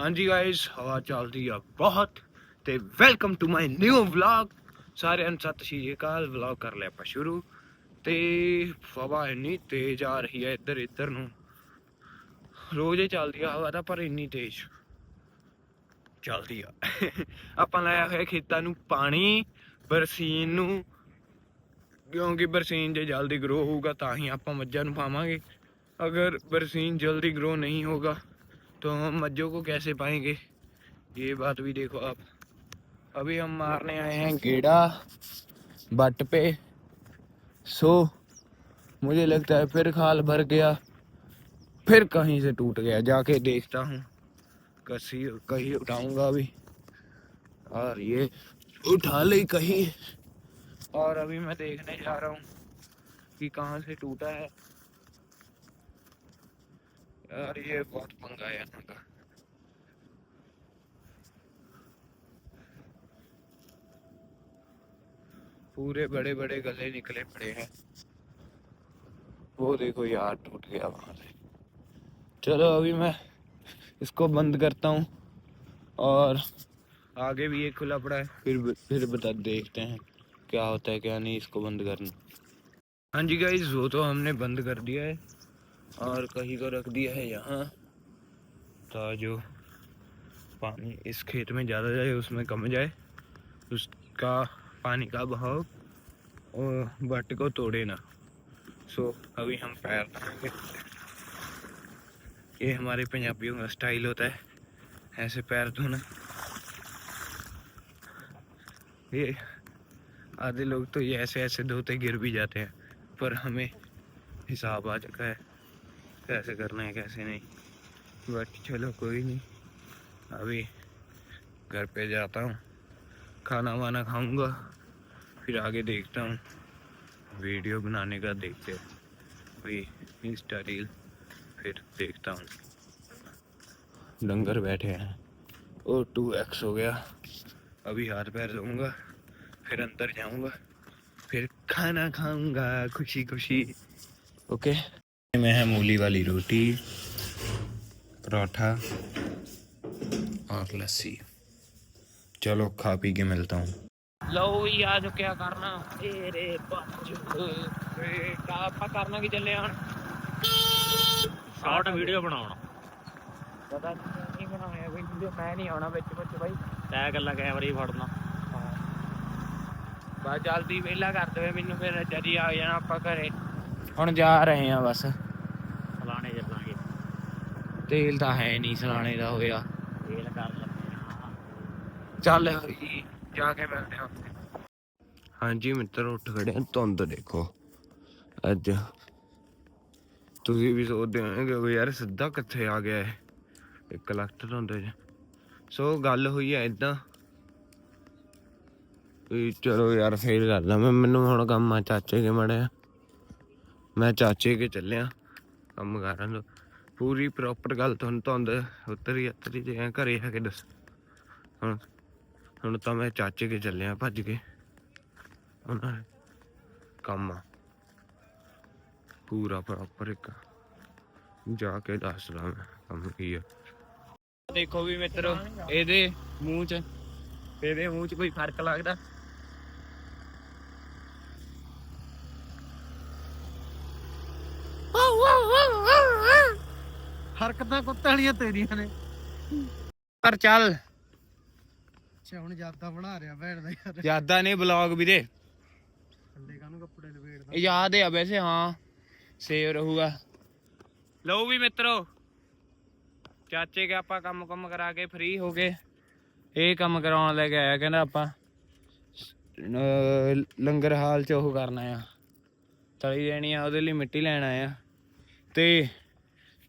ਹਾਂਜੀ ਗਾਇਸ ਹਵਾ ਚੱਲਦੀ ਆ ਬਹੁਤ ਤੇ welcome to my new vlog ਸਾਰਿਆਂ ਨੂੰ ਸਤਿ ਸ਼੍ਰੀ ਅਕਾਲ ਵਲੌਗ ਕਰ ਲਿਆ ਆਪਾਂ ਸ਼ੁਰੂ। ਤੇ ਹਵਾ ਇੰਨੀ ਤੇਜ਼ ਆ ਰਹੀ ਹੈ ਇੱਧਰ ਇੱਧਰ ਨੂੰ। ਰੋਜ਼ ਹੀ ਚੱਲਦੀ ਆ ਹਵਾ ਤਾਂ, ਪਰ ਇੰਨੀ ਤੇਜ਼ ਚੱਲਦੀ ਆ। ਆਪਾਂ ਲਾਇਆ ਹੋਇਆ ਖੇਤਾਂ ਨੂੰ ਪਾਣੀ, ਬਰਸੀਨ ਨੂੰ। ਕਿਉਂਕਿ ਬਰਸੀਨ ਜੇ ਜਲਦੀ ਗਰੋ ਹੋਊਗਾ ਤਾਂ ਹੀ ਆਪਾਂ ਮੱਝਾਂ ਨੂੰ ਪਾਵਾਂਗੇ। ਅਗਰ ਬਰਸੀਨ ਜਲਦੀ ਗਰੋ ਨਹੀਂ ਹੋਗਾ तो हम मज्जों को कैसे पाएँगे? ये बात भी देखो आप। अभी हम मारने आए हैं गेड़ा, बट पे। सो, मुझे लगता है फिर खाल भर गया। फिर कहीं से टूट गया, जाके देखता हूँ। कसी, कहीं उठाऊँगा अभी। और ये उठा ली कहीं। और अभी मैं देखने जा रहा हूँ कि कहाँ से टूटा है। यार ये बहुत पंगा है यहाँ का। पूरे बड़े बड़े गले निकले पड़े हैं। वो देखो यार, टूट गया वहाँ से। चलो अभी मैं इसको बंद करता हूँ और आगे भी ये खुला पड़ा है। फिर फिर बता, देखते हैं क्या होता है, क्या नहीं इसको बंद करना। हाँ जी गाइज़ वो तो हमने बंद कर दिया है। और कहीं को रख दिया है यहाँ। तो जो पानी इस खेत में ज़्यादा जाए, उसमें कम जाए। उसका पानी का बहाव और बट को तोड़े ना। सो अभी हम पैर ये हमारे पंजाबियों का स्टाइल होता है, ऐसे पैर धोना। ये आधे लोग तो ये ऐसे ऐसे धोते गिर भी जाते हैं, पर हमें हिसाब आ चुका है। कैसे करना है, कैसे नहीं। बट चलो कोई नहीं, अभी घर पे जाता हूँ खाना वाना खाऊँगा, फिर आगे देखता हूँ, वीडियो बनाने का देखते वही इंस्टा रील फिर देखता हूँ। डंगर बैठे हैं। और टू एक्स हो गया। अभी हाथ पैर धोऊँगा, फिर अंदर जाऊँगा, फिर खाना खाऊँगा खुशी खुशी ओके? में है मूली वाली रोटी पराठा और लस्सी चलो खा पी के मिलता हूँ लो यार जो क्या करना तेरे ਆਪਾਂ ਕਰਨਾ ਕੀ ਚੱਲੇ ਹਣ ਸ਼ਾਰਟ ਵੀਡੀਓ ਬਣਾਉਣਾ ਪਤਾ ਨਹੀਂ ਬਣਾਇਆ ਬਈ ਵੀਡੀਓ ਮੈਂ ਨਹੀਂ ਆਉਣਾ ਵਿੱਚ ਵਿੱਚ ਬਾਈ ਤੈ ਗੱਲਾਂ ਕੈਮਰੇ ਹੀ ਫੜਨਾ ਬਸ ਜਲਦੀ ਵਿਹਲਾ ਕਰ ਦੇਵੇ ਮੈਨੂੰ ਫਿਰ ਜਰੀ ਆ ਜਾਣਾ ਆਪਾਂ ਘਰੇ ਹੁਣ ਜਾ ਰਹੇ ਆ ਬਸ ਫਲਾਣੇ ਚੱਲਾਂਗੇ ਤੇਲ ਤਾਂ ਹੈ ਨਹੀਂ ਸਲਾਣੇ ਦਾ ਹੋਇਆ। ਤੇਲ ਕਰ ਆ ਚੱਲ ਜੀ, ਜਾ ਕੇ ਮਿਲਦੇ ਹਾਂ ਹਾਂਜੀ ਮਿੱਤਰ ਉੱਠ ਖੜੇ ਧੁੰਦ ਦੇਖੋ। ਅੱਜ ਤੁਸੀਂ ਵੀ ਸੋਚਦੇ ਹੋਣਗੇ ਕਿ ਯਾਰ ਸਿੱਧਾ ਕਿੱਥੇ ਆ ਗਿਆ ਹੈ ਇੱਕ ਲੱਖ ਧੁੰਦ ਚ। ਸੋ ਗੱਲ ਹੋਈ ਹੈ ਇਦਾਂ ਵੀ ਚਲੋ ਯਾਰ ਫੇਰ ਗੱਲ ਆ ਮੈਂ ਮੈਨੂੰ ਹੁਣ ਕੰਮ ਆ ਚਾਚੇ ਕੇ ਮੜਿਆ ਮੈਂ ਚਾਚੇ ਕੇ ਚੱਲਿਆ। ਕੰਮ ਕਰਨ ਤੋਂ ਪੂਰੀ ਪ੍ਰੋਪਰ ਗੱਲ ਤੁਹਾਨੂੰ ਧੁੰਦ ਉਤਰੀ ਉਤਰੀ ਜੇ ਐਂ ਘਰੇ ਆ ਦੱਸ। ਹੁਣ ਹੁਣ ਤਾਂ ਮੈਂ ਚਾਚੇ ਕੇ ਚੱਲਿਆ, ਭੱਜ ਕੇ। ਉਹਨਾਂ ਕੰਮ ਆ। ਪੂਰਾ ਪ੍ਰੋਪਰ ਇੱਕ। ਜਾ ਕੇ ਦੱਸਦਾ ਮੈਂ ਕੰਮ ਕੀ ਆ। ਦੇਖੋ ਵੀ ਮਿੱਤਰੋ, ਇਹਦੇ ਮੂੰਹ 'ਚ, ਇਹਦੇ ਮੂੰਹ 'ਚ ਕੋਈ ਫ਼ਰਕ ਲੱਗਦਾ? ਹਰਕਤਾਂ ਕੁੱਤੇ ਵਾਲੀਆਂ ਤੇਰੀਆਂ ਨੇ। ਪਰ ਚੱਲ। ਅੱਛਾ ਹੁਣ ਯਾਦਾਂ ਬਣਾ ਰਿਹਾ ਭੈਣ ਦਾ ਯਾਰ। ਯਾਦਾਂ ਨੇ ਬਲੌਗ ਵੀਰੇ। ਥੱਲੇ ਕਾਹਨੂੰ ਕੱਪੜੇ ਲਪੇੜਦਾ ਇਹ ਯਾਦ ਹੈ ਵੈਸੇ ਹਾਂ। ਸੇਵ ਰਹੂਗਾ। ਲਓ ਵੀ ਮਿੱਤਰੋ ਚਾਚੇ ਕੇ ਆਪਾਂ ਕੰਮ ਕੰਮ ਕਰਾ ਕੇ ਫ੍ਰੀ ਹੋ ਗਏ। ਇਹ ਕੰਮ ਕਰਾਉਣ ਲੈ ਕੇ ਆਇਆ ਕਹਿੰਦਾ ਆਪਾਂ ਲੰਗਰ ਹਾਲ ਚ ਉਹ ਕਰਨਾ ਆ। ਤਲੀ ਦੇਣੀ ਆ ਉਹਦੇ ਲਈ ਮਿੱਟੀ ਲੈਣ ਆਇਆ। ਤੇ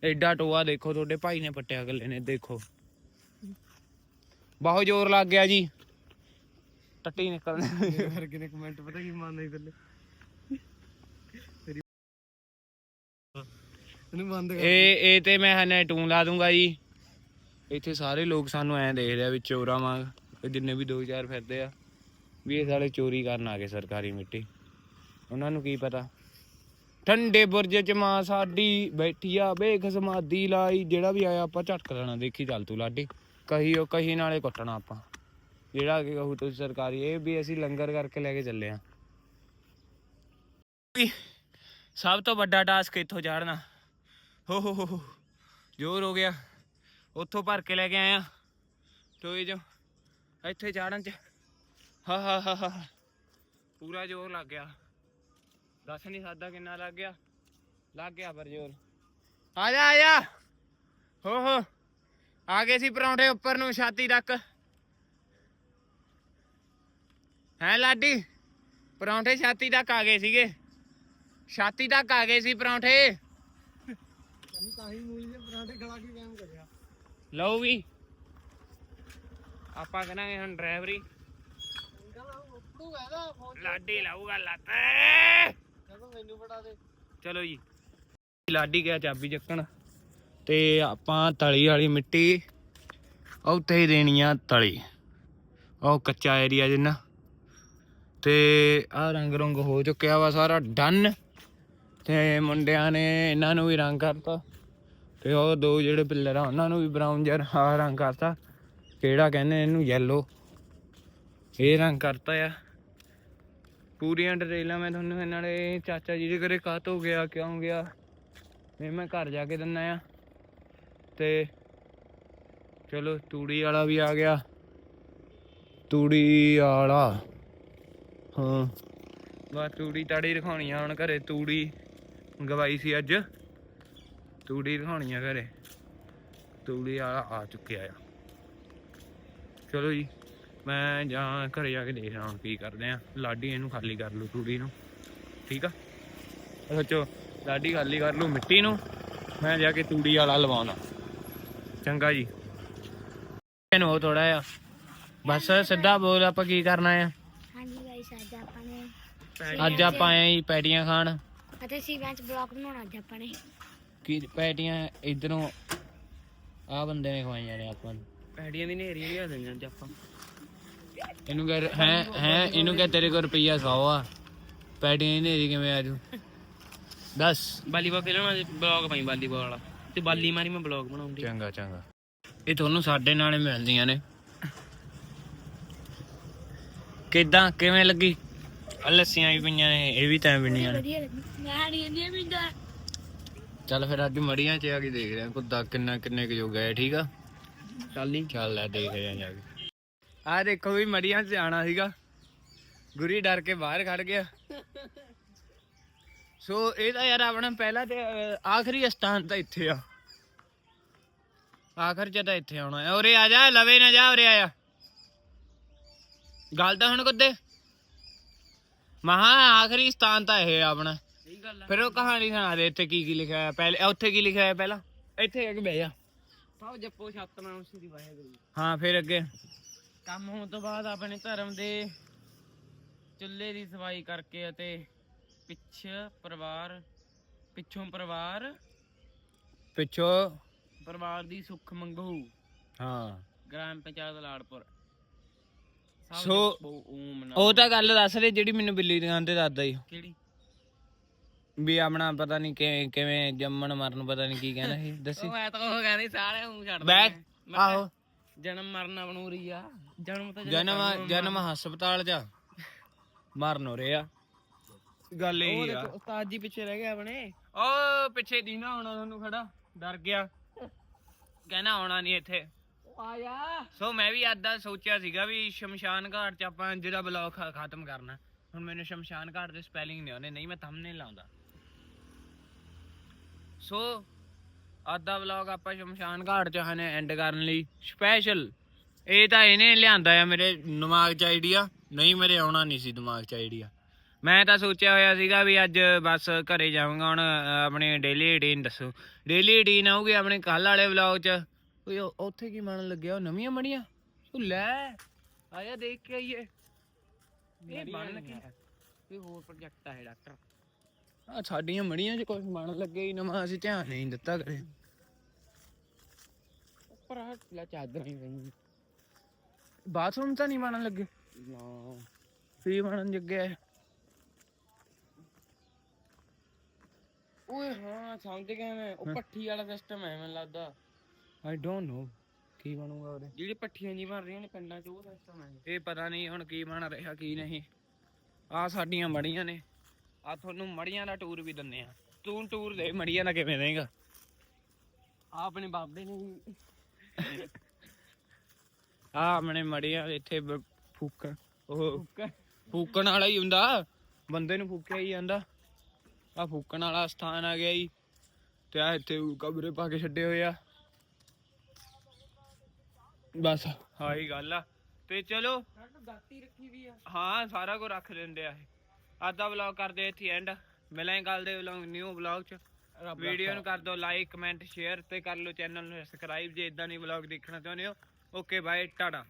ਐਡਾ ਟੋਆ ਦੇਖੋ ਤੁਹਾਡੇ ਭਾਈ ਨੇ ਪੱਟਿਆ ਗੱਲੇ ਨੇ ਦੇਖੋ। ਬਹੁਤ ਜ਼ੋਰ ਲੱਗ ਗਿਆ ਜੀ। ਟੱਟੀ ਨਿਕਲਣੇ ਵਰਗੇ ਨੇ ਕਮੈਂਟ ਪਤਾ ਕੀ ਮੰਨਦੇ ਥੱਲੇ ਇਹਨੂੰ ਬੰਦ ਕਰ ਇਹ ਇਹ ਤੇ ਮੈਂ ਹਨੇ ਟੂਨ ਲਾ ਦੂੰਗਾ ਜੀ। ਇੱਥੇ ਸਾਰੇ ਲੋਕ ਸਾਨੂੰ ਐਂ ਦੇਖਦੇ ਆ ਵੀ ਚੋਰਾਂ ਵਾਂਗ ਜਿੰਨੇ ਵੀ ਦੋ ਚਾਰ ਫਿਰਦੇ ਆ ਵੀ ਇਹ ਸਾਲੇ ਚੋਰੀ ਕਰਨ ਆ ਗਏ ਸਰਕਾਰੀ ਮਿੱਟੀ। ਉਹਨਾਂ ਨੂੰ ਕੀ ਪਤਾ? ਠੰਡੇ ਬੁਰਜ ਚ ਮਾਂ ਸਾਡੀ ਬੈਠੀ ਆ ਵੇਖ ਸਮਾਧੀ ਲਾਈ, ਜਿਹੜਾ ਵੀ ਆਇਆ ਆਪਾਂ ਝਟਕ ਲੈਣਾ ਦੇਖੀ ਚੱਲ ਤੂੰ ਲਾਡੀ। ਕਹੀ ਉਹ ਕਹੀ ਨਾਲੇ ਕੁੱਟਣਾ ਆਪਾਂ। ਜਿਹੜਾ ਕਿ ਕਹੂ ਤੁਸੀਂ ਸਰਕਾਰੀ, ਇਹ ਵੀ ਅਸੀਂ ਲੰਗਰ ਕਰਕੇ ਲੈ ਕੇ ਚੱਲੇ ਆ। ਸਭ ਤੋਂ ਵੱਡਾ ਟਾਸਕ ਇੱਥੋਂ ਚੜਨਾ। ਹੋ ਹੋ ਹੋ ਜ਼ੋਰ ਹੋ ਗਿਆ। ਉੱਥੋਂ ਭਰ ਕੇ ਲੈ ਕੇ ਆਇਆ ਟੋਏ ਜੋ ਇੱਥੇ ਚਾੜਨ ਚ। ਹਾ ਹਾ ਹਾ। ਪੂਰਾ ਜ਼ੋਰ ਲੱਗ ਗਿਆ। ਦੱਸ ਨਹੀਂ ਸਕਦਾ ਕਿੰਨਾ ਲੱਗ ਗਿਆ। ਲੱਗ ਗਿਆ ਪਰ ਜ਼ੋਰ। ਆ ਜਾ ਆ ਜਾ। ਹੋ ਹੋ। ਆ ਗਏ ਸੀ ਪਰੌਂਠੇ ਉੱਪਰ ਨੂੰ ਛਾਤੀ ਤੱਕ। ਹੈ ਲਾਡੀ? ਪਰੌਂਠੇ ਛਾਤੀ ਤੱਕ ਆ ਗਏ ਸੀਗੇ। ਛਾਤੀ ਤੱਕ ਆ ਗਏ ਸੀ ਪਰੌਂਠੇ। ਅਸੀਂ ਤਾਂ ਹੀ ਮੂਲੀ ਦੇ ਪਰਾਂਠੇ ਕੇ ਕਰਿਆ। ਲਓ ਵੀ। ਆਪਾਂ ਕਰਾਂਗੇ ਹੁਣ ਡਰਾਈਵਰੀ। ਲਾਡੀ ਲਾਊਗਾ ਲੱਤ। ਕਹਿੰਦਾ ਮੈਨੂੰ ਫੜਾ ਦੇ। ਚਲੋ ਜੀ। ਲਾਡੀ ਗਿਆ ਚਾਬੀ ਚੱਕਣ। ਤੇ ਆਪਾਂ ਤਲੀ ਵਾਲੀ ਮਿੱਟੀ ਉੱਥੇ ਹੀ ਦੇਣੀ ਆ ਤਲੀ। ਉਹ ਕੱਚਾ ਏਰੀਆ ਜਿੰਨਾ। ਤੇ ਆ ਰੰਗ ਰੰਗ ਹੋ ਚੁੱਕਿਆ ਵਾ ਸਾਰਾ ਡਨ। ਤੇ ਮੁੰਡਿਆਂ ਨੇ ਇਹਨਾਂ ਨੂੰ ਵੀ ਰੰਗ ਕਰਤਾ। ਤੇ ਉਹ ਦੋ ਜਿਹੜੇ ਪਿੱਲਰ ਆ, ਉਹਨਾਂ ਨੂੰ ਵੀ ਬਰਾਊਨ ਜਿਹਾ ਆਹ ਰੰਗ ਕਰਤਾ। ਕਿਹੜਾ ਕਹਿੰਦੇ ਇਹਨੂੰ ਯੈਲੋ ਇਹ ਰੰਗ ਕਰਤਾ ਆ। ਪੂਰੀਆਂ ਡਿਟੇਲਾਂ ਮੈਂ ਤੁਹਾਨੂੰ ਇਹਨਾਂ ਦੇ ਚਾਚਾ ਜੀ ਦੇ ਘਰੇ ਕਾਤ ਹੋ ਗਿਆ, ਕਿਉਂ ਗਿਆ? ਇਹ ਮੈਂ ਘਰ ਜਾ ਕੇ ਦਿੰਨਾ ਆ ਤੇ ਚਲੋ, ਤੂੜੀ ਵਾਲਾ ਵੀ ਆ ਗਿਆ। ਤੂੜੀ ਵਾਲਾ। ਹਾਂ। ਬਸ ਤੂੜੀ ਤਾੜੀ ਰਖਾਉਣੀ ਆ ਹੁਣ ਘਰੇ, ਤੂੜੀ ਗਵਾਈ ਸੀ ਅੱਜ। ਤੂੜੀ ਰਖਾਉਣੀ ਆ ਘਰੇ। ਤੂੜੀ ਵਾਲਾ ਆ ਚੁੱਕਿਆ ਆ। ਚਲੋ ਜੀ। ਮੈਂ ਜਾਂ ਘਰੇ ਜਾ ਕੇ ਦੇਖਦਾ ਹੁਣ ਕੀ ਕਰਦੇ ਆ। ਲਾਡੀ ਇਹਨੂੰ ਖਾਲੀ ਕਰ ਲੂ ਤੂੜੀ ਨੂੰ। ਠੀਕ ਆ? ਸੋਚੋ ਲਾਡੀ ਖਾਲੀ ਕਰ ਲੂ ਮਿੱਟੀ ਨੂੰ ਮੈਂ ਜਾ ਕੇ ਤੂੜੀ ਵਾਲਾ ਲਵਾਉਣਾ। ਚੰਗਾ ਜੀ। ਇਹਨੂੰ ਉਹ ਥੋੜਾ ਆ ਬਸ ਸਿੱਧਾ ਬੋਲ ਆਪਾਂ ਕੀ ਕਰਨਾ ਆ? ਹਾਂਜੀ ਗਾਇਸ ਅੱਜ ਆਪਾਂ ਨੇ ਅੱਜ ਆਪਾਂ ਆਏ ਜੀ ਪੈਟੀਆਂ ਖਾਣ। ਅਤੇ ਸੀਵਿਆਂ ਚ ਬਲੌਗ ਬਣਾਉਣਾ ਅੱਜ ਆਪਾਂ ਨੇ। ਕੀ ਪੈਟੀਆਂ ਇਧਰੋਂ ਆ ਬੰਦੇ ਨੇ ਖਵਾਈਆਂ ਨੇ ਆਪਾਂ ਨੂੰ। ਪੈਟੀਆਂ ਦੀ ਨੇਰੀਆਂ ਲਿਆ ਦੇਣੀਆਂ ਅੱਜ ਆਪਾਂ। ਇਹਨੂੰ ਕਹਿ ਹੈ ਹੈ ਇਹਨੂੰ ਕਹਿ ਤੇਰੇ ਕੋਲ ਰੁਪਈਆ 100 ਆ। ਪੈਟੀਆਂ ਦੀ ਨੇਰੀ ਕਿਵੇਂ ਆਜੂ ਦੱਸ। ਵਾਲੀਬਾਲ ਖੇਲਣਾ ਬਲੌਗ ਪਾਈ ਵਾਲੀਬਾਲ ਵਾਲਾ। ਤੇ ਬਾਲੀ ਮਾਰੀ ਮੈਂ ਬਲੌਗ ਬਣਾਉਂਦੀ। ਚੰਗਾ ਚੰਗਾ। ਇਹ ਤੁਹਾਨੂੰ ਸਾਡੇ ਨਾਲ ਮਿਲਦੀਆਂ ਨੇ। ਕਿਦਾਂ? ਕਿਵੇਂ ਲੱਗੀ? ਲੱਸੀਆਂ ਵੀ ਪਈਆਂ ਨੇ ਇਹ ਵੀ ਤਾਂ ਪੀਣੀਆਂ ਨੇ। ਵਧੀਆ ਲੱਗੀ। ਮੈਂ ਨਹੀਂ ਚੱਲ ਫਿਰ ਅੱਜ ਮੜੀਆਂ ਚ ਆ ਕੇ ਦੇਖਦੇ ਆ ਕੁੱਦਾ ਕਿੰਨਾ ਕਿੰਨੇ ਕੁ ਜੋ ਗਏ ਠੀਕ ਆ? ਚੱਲ ਨਹੀਂ ਚੱਲ ਲੈ ਦੇਖਦੇ ਆ ਜਾ ਕੇ। ਆ ਦੇਖੋ ਵੀ ਮੜੀਆਂ ਚ ਆਣਾ ਸੀਗਾ। ਗੁਰੀ ਡਰ ਕੇ ਬਾਹਰ ਖੜ ਗਿਆ। ਸੋ ਇਹ ਤਾਂ ਯਾਰ ਆਪਣਾ ਪਹਿਲਾ ਤੇ ਆਖਰੀ ਸਥਾਨ ਤਾਂ ਇੱਥੇ ਆ। ਆਖਰ ਚ ਤਾਂ ਇੱਥੇ ਆਉਣਾ ਹੈ ਉਰੇ ਆ ਜਾ ਲਵੇ ਨਾ ਜਾ ਉਰੇ ਆਇਆ ਗੱਲ ਤਾਂ ਹੁਣ ਕੁੱਦੇ। ਮਹਾ ਆਖਰੀ ਸਥਾਨ ਤਾਂ ਇਹ ਆ ਆਪਣਾ। ਸਹੀ ਫਿਰ ਉਹ ਕਹਾਣੀ ਸੁਣਾ ਦੇ ਇੱਥੇ ਕੀ ਕੀ ਲਿਖਿਆ ਹੈ ਪਹਿਲੇ ਉੱਥੇ ਕੀ ਲਿਖਿਆ ਹੈ ਪਹਿਲਾਂ? ਇੱਥੇ ਅੱਗੇ ਬਹਿ ਜਾ। ਸਭ ਜੱਪੋ ਸਤਨਾਮ ਸ੍ਰੀ ਵਾਹਿਗੁਰੂ। ਹਾਂ ਫਿਰ ਅੱਗੇ। ਕੰਮ ਹੋਣ ਤੋਂ ਬਾਅਦ ਆਪਣੇ ਧਰਮ ਦੇ ਚੁੱਲ੍ਹੇ ਦੀ ਸਫ਼ਾਈ ਕਰਕੇ ਅਤੇ ਪਿੱਛ ਪਰਿਵਾਰ ਪਿੱਛੋਂ ਪਰਿਵਾਰ ਪਿੱਛੋਂ ਪਰਿਵਾਰ ਦੀ ਸੁੱਖ ਮੰਗੂ। ਹਾਂ। ਗ੍ਰਾਮ ਪੰਚਾਇਤ ਲਾੜਪੁਰ। ਸਭ ਸੋ- ਜਪੋ ਓਮ ਨਮੋ ਉਹ ਤਾਂ ਗੱਲ ਦੱਸ ਦੇ ਜਿਹੜੀ ਮੈਨੂੰ ਬਿੱਲੀ ਦੁਕਾਨ ਤੇ ਦੱਸਦਾ ਸੀ ਕਿਹੜੀ? ਵੀ ਆਪਣਾ ਪਤਾ ਨਹੀਂ ਕਿਵੇਂ ਕਿਵੇਂ ਜੰਮਣ ਮਰਨ ਪਤਾ ਨਹੀਂ ਕੀ ਕਹਿਣਾ ਸੀ। ਦੱਸੀ ਉਹ ਐ ਤਾਂ ਉਹ ਕਹਿੰਦੇ ਸਾਰੇ ਉਹ ਛੱਡ ਦਿੰਦੇ ਆ। ਮੈਂ ਕਿਹਾ, ਆਹੋ। ਜਨਮ ਮਰਨ ਰਹੀ ਆ। ਜਨਮ ਤਾਂ ਜਨਮ ਜਨਮ ਹਸਪਤਾਲ ਚ ਮਰਨ ਹੋ ਰਿਹਾ ਗੱਲ ਉਹ ਇਹ ਆ। ਦੇਖੋ ਉਸਤਾਦ ਜੀ ਪਿੱਛੇ ਰਹਿ ਗਏ ਆਪਣੇ। ਉਹ ਪਿੱਛੇ ਦੀਨਾ ਆਉਣਾ ਤੁਹਾਨੂੰ ਖੜਾ। ਡਰ ਗਿਆ। ਕਹਿਣਾ ਆਉਣਾ ਨਹੀਂ ਇੱਥੇ। ਆਇਆ ਸੋ ਮੈਂ ਵੀ ਅੱਜ ਦਾ ਸੋਚਿਆ ਸੀਗਾ ਵੀ ਸ਼ਮਸ਼ਾਨ ਘਾਟ ਚ ਆਪਾਂ ਜਿਹੜਾ ਬਲੌਗ ਖਤਮ ਕਰਨਾ। ਹੁਣ ਮੈਨੂੰ ਸ਼ਮਸ਼ਾਨ ਘਾਟ ਦੇ ਸਪੈਲਿੰਗ ਨਹੀਂ ਆਉਂਦੇ। ਨਹੀਂ ਮੈਂ ਥੰਬਨੇਲ ਲਾਉਂਦਾ। ਸੋ ਅੱਜ ਦਾ ਵਲੌਗ ਆਪਾਂ ਸ਼ਮਸ਼ਾਨ ਘਾਟ ਚ ਹਨੇ ਐਂਡ ਕਰਨ ਲਈ ਸਪੈਸ਼ਲ ਇਹ ਤਾਂ ਇਹਨੇ ਲਿਆਂਦਾ ਆ ਮੇਰੇ ਦਿਮਾਗ ਚ ਆਈਡੀਆ ਨਹੀਂ ਮੇਰੇ ਆਉਣਾ ਨਹੀਂ ਸੀ ਦਿਮਾਗ ਚ ਆਈਡੀਆ ਮੈਂ ਤਾਂ ਸੋਚਿਆ ਹੋਇਆ ਸੀਗਾ ਵੀ ਅੱਜ ਬਸ ਘਰੇ ਜਾਵਾਂਗਾ ਹੁਣ ਆਪਣੀ ਡੇਲੀ ਰੂਟੀਨ ਦੱਸੋ। ਡੇਲੀ ਰੂਟੀਨ ਆਊਗੀ ਆਪਣੇ ਕੱਲ ਵਾਲੇ ਵਲੌਗ ਚ। ਓਏ ਉੱਥੇ ਕੀ ਬਣਨ ਲੱਗਿਆ? ਉਹ ਨਵੀਆਂ ਮੜੀਆਂ ਤੂੰ ਲੈ ਆਇਆ ਦੇਖ ਕੇ ਆਈਏ। ਇਹ ਬਣ ਲੱਗਿਆ ਕੋਈ ਹੋਰ ਪ੍ਰੋਜੈਕਟ ਆ ਇਹ ਡਾਕਟਰ। ਆ ਸਾਡੀਆਂ ਮੜੀਆਂ 'ਚ ਕੁਝ ਬਣਨ ਲੱਗੇ ਹੀ ਨਵਾਂ ਅਸੀਂ ਧਿਆਨ ਨਹੀਂ ਦਿੱਤਾ ਕਰੇ ਉੱਪਰ ਆ ਲੈ ਚਾਦਰ ਹੀ ਪਈ ਬਾਥਰੂਮ ਤਾਂ ਨਹੀਂ ਬਣਨ ਲੱਗੇ? ਨਾ। ਫ੍ਰੀ ਬਣਨ ਜੱਗੇ ਓਏ ਹਾਂ ਸਮਝ ਗਿਆ ਮੈਂ। ਉਹ ਪੱਠੀ ਵਾਲਾ ਸਿਸਟਮ ਹੈ ਮੈਨੂੰ ਲੱਗਦਾ। ਆਈ ਡੋਨਟ ਨੋ ਕੀ ਬਣੂਗਾ ਉਹਦੇ। ਜਿਹੜੀ ਪੱਠੀਆਂ ਜੀ ਬਣ ਰਹੀਆਂ ਨੇ ਪਿੰਡਾਂ 'ਚ ਉਹ ਸਿਸਟਮ ਹੈ ਇਹ ਪਤਾ ਨਹੀਂ ਹੁਣ ਕੀ ਬਣ ਰਿਹਾ ਕੀ ਨਹੀਂ। ਆ ਸਾਡੀਆਂ ਮੜੀਆਂ ਨੇ। ਆ ਤੁਹਾਨੂੰ ਮੜੀਆਂ ਦਾ ਟੂਰ ਵੀ ਦਿੰਨੇ ਆ। ਤੂੰ ਟੂਰ ਦੇ ਮੜੀਆਂ ਦਾ ਕਿਵੇਂ ਦੇਗਾ? ਆ ਆਪਣੇ ਬਾਬੇ ਨੇ ਆ ਆਪਣੇ ਮੜੀਆਂ ਇੱਥੇ ਬ- ਫੂਕਣ। ਉਹ ਫੂਕਣ। ਵਾਲਾ ਹੀ ਹੁੰਦਾ। ਬੰਦੇ ਨੂੰ ਫੂਕਿਆ ਹੀ ਜਾਂਦਾ। ਆ ਫੂਕਣ ਵਾਲਾ ਸਥਾਨ ਆ ਗਿਆ ਜੀ। ਤੇ ਆ ਇੱਥੇ ਕਬਰੇ ਪਾ ਕੇ ਛੱਡੇ ਹੋਏ ਆ। ਬਸ ਆਹੀ ਗੱਲ ਆ। ਤੇ ਚਲੋ। ਦਾਤੀ ਰੱਖੀ ਵੀ ਆ। ਹਾਂ ਸਾਰਾ ਕੁਝ ਰੱਖ ਦਿੰਦੇ ਆ ਇਹ। ਅੱਜ ਦਾ ਵਲੌਗ ਕਰਦੇ ਇੱਥੇ ਐਂਡ ਮਿਲਾਂਗੇ ਕੱਲ ਦੇ ਵਲੌਗ ਨਿਊ ਵਲੌਗ ਚ। ਵੀਡੀਓ ਨੂੰ ਕਰ ਦਿਓ ਲਾਈਕ ਕਮੈਂਟ ਸ਼ੇਅਰ ਤੇ ਕਰ ਲਓ ਚੈਨਲ ਨੂੰ। ਸਬਸਕ੍ਰਾਈਬ ਜੇ ਇਦਾਂ ਨਹੀਂ ਵਲੌਗ ਦੇਖਣਾ ਚਾਹੁੰਦੇ ਹੋ। Okay bye tata.